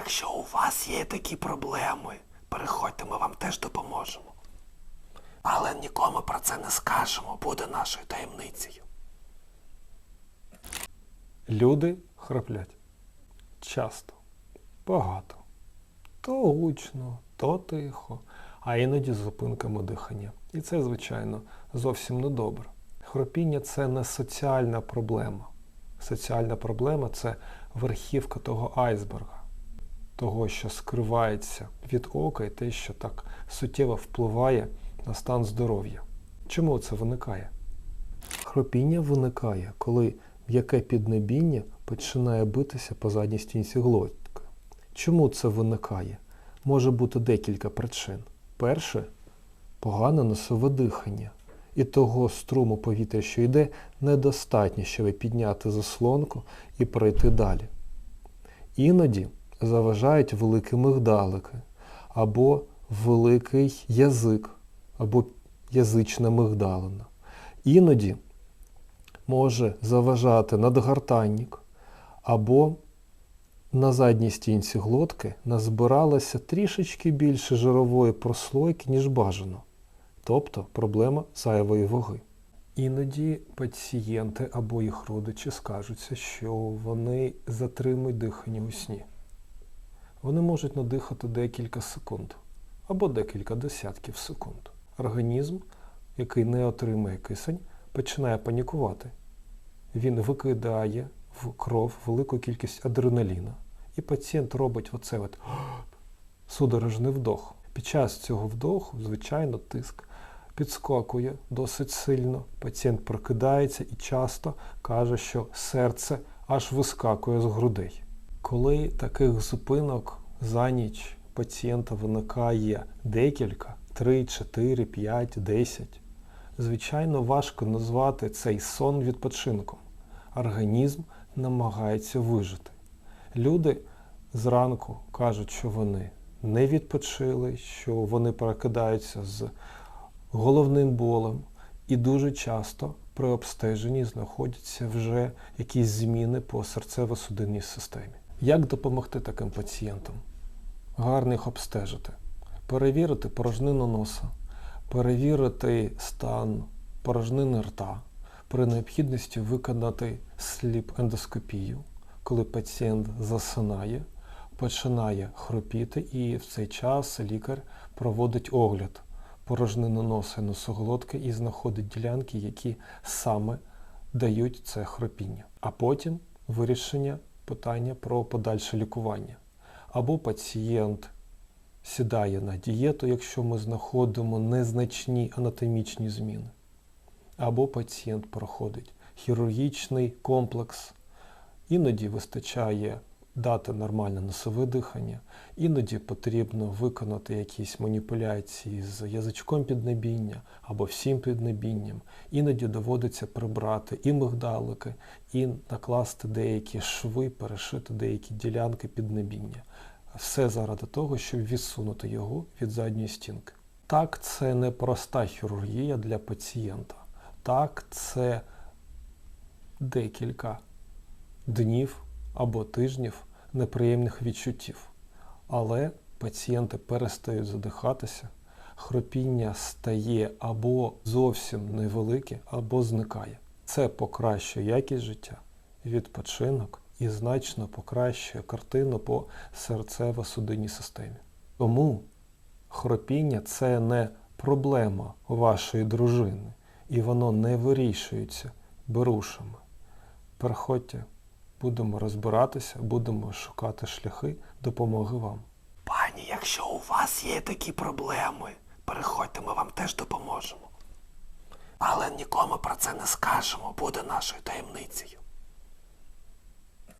якщо у вас є такі проблеми, переходьте, ми вам теж допоможемо. Але нікому про це не скажемо, буде нашою таємницею. Люди храплять. Часто. Багато. То гучно, то тихо, а іноді з зупинками дихання. І це, звичайно, зовсім не добре. Хропіння це не соціальна проблема. Соціальна проблема це верхівка того айсберга, того, що скривається від ока, і те, що так суттєво впливає на стан здоров'я. Чому це виникає? Хропіння виникає, коли м'яке піднебіння починає битися по задній стінці глотки. Чому це виникає? Може бути декілька причин. Перше погане носове дихання. І того струму повітря, що йде, недостатньо, щоб підняти заслонку і пройти далі. Іноді заважають великі мигдалики, або великий язик, або язична мигдалина. Іноді може заважати надгортанник, або на задній стінці глотки назбиралося трішечки більше жирової прослойки, ніж бажано. Тобто проблема зайвої ваги. Іноді пацієнти або їх родичі скажуться, що вони затримують дихання у сні. Вони можуть надихати декілька секунд або декілька десятків секунд. Організм, який не отримує кисень, починає панікувати. Він викидає в кров велику кількість адреналіна. І пацієнт робить оце от судорожний вдох. Під час цього вдоху, звичайно, тиск підскакує досить сильно. Пацієнт прокидається і часто каже, що серце аж вискакує з грудей. Коли таких зупинок за ніч пацієнта виникає декілька, 3, 4, 5, 10, звичайно, важко назвати цей сон відпочинком. Організм намагається вижити. Люди зранку кажуть, що вони не відпочили, що вони прокидаються з головним болем, і дуже часто при обстеженні знаходяться вже якісь зміни по серцево-судинній системі. Як допомогти таким пацієнтам? Гарно їх обстежити, перевірити порожнину носа, перевірити стан порожнини рта, при необхідності виконати сліп-ендоскопію, коли пацієнт засинає, починає хропіти, і в цей час лікар проводить огляд порожнини носа і носоглотки і знаходить ділянки, які саме дають це хропіння. А потім вирішення питання про подальше лікування. Або пацієнт сідає на дієту, якщо ми знаходимо незначні анатомічні зміни. Або пацієнт проходить хірургічний комплекс. Іноді вистачає дати нормальне носове дихання, іноді потрібно виконати якісь маніпуляції з язичком піднебіння або всім піднебінням. Іноді доводиться прибрати і мигдалики, і накласти деякі шви, перешити деякі ділянки піднебіння. Все заради того, щоб відсунути його від задньої стінки. Так, це не проста хірургія для пацієнта. Так, це декілька днів або тижнів неприємних відчуттів. Але пацієнти перестають задихатися, хропіння стає або зовсім невелике, або зникає. Це покращує якість життя, відпочинок і значно покращує картину по серцево-судинній системі. Тому хропіння це не проблема вашої дружини, і воно не вирішується берушами. Переходьте, будемо розбиратися, будемо шукати шляхи допомоги вам. Пані, якщо у вас є такі проблеми, переходьте, ми вам теж допоможемо. Але нікому про це не скажемо, буде нашою таємницею.